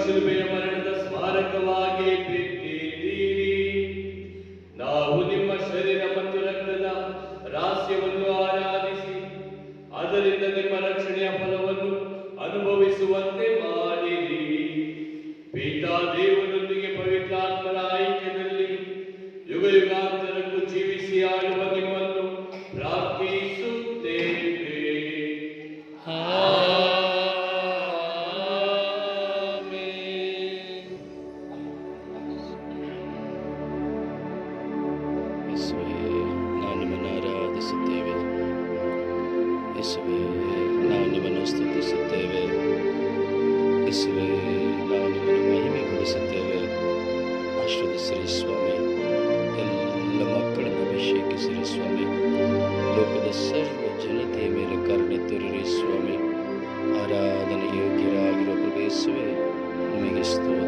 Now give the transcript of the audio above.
ಶಿಲ್ಪೆಯ ಮರಣದ ಸ್ಮಾರಕವಾಗಿ ಬಿಟ್ಟಿದ್ದೀರಿ. ನಾವು ನಿಮ್ಮ ಶರೀರ ಮತ್ತು ರಕ್ತದ ರಹಸ್ಯವನ್ನು ಆರಾಧಿಸಿ, ಅದರಿಂದ ನಿಮ್ಮ ರಕ್ಷಣೆಯ ಫಲವನ್ನು ಅನುಭವಿಸುವಂತೆ ಮಾಡಿರಿ. ಪೀಠಾ ದೇವರೊಂದಿಗೆ ಪವಿತ್ರಾತ್ಮರ ಆಯ್ಕೆಯಲ್ಲಿ ಯುಗ ಯುಗಾಂತ ಆರಾಧಿಸುತ್ತೇವೆ ಯೇಸುವೇ ನಾವು ನಿಮ್ಮನ್ನು ಸ್ತುತಿಸುತ್ತೇವೆ ಯೇಸುವೇ ನಾವು ನಿಮ್ಮನ್ನು ಮಹಿಮೆಗೊಳಿಸುತ್ತೇವೆ ಶ್ರೀ ಸ್ವಾಮಿ ಎಲ್ಲ ಮಕ್ಕಳನ್ನು ಶ್ರೀ ಸ್ವಾಮಿ ಲೋಕದ ಸರ್ವ ಜನತೆಯ ಮೇಲೆ ಕರುಣೆ ಸ್ವಾಮಿ ಆರಾಧನೆ ಯೋಗ್ಯರಾಗಿರೋ ಪ್ರವೇಶವೇ ನಿಮಗೆ ಸ್ತೋತ್ರ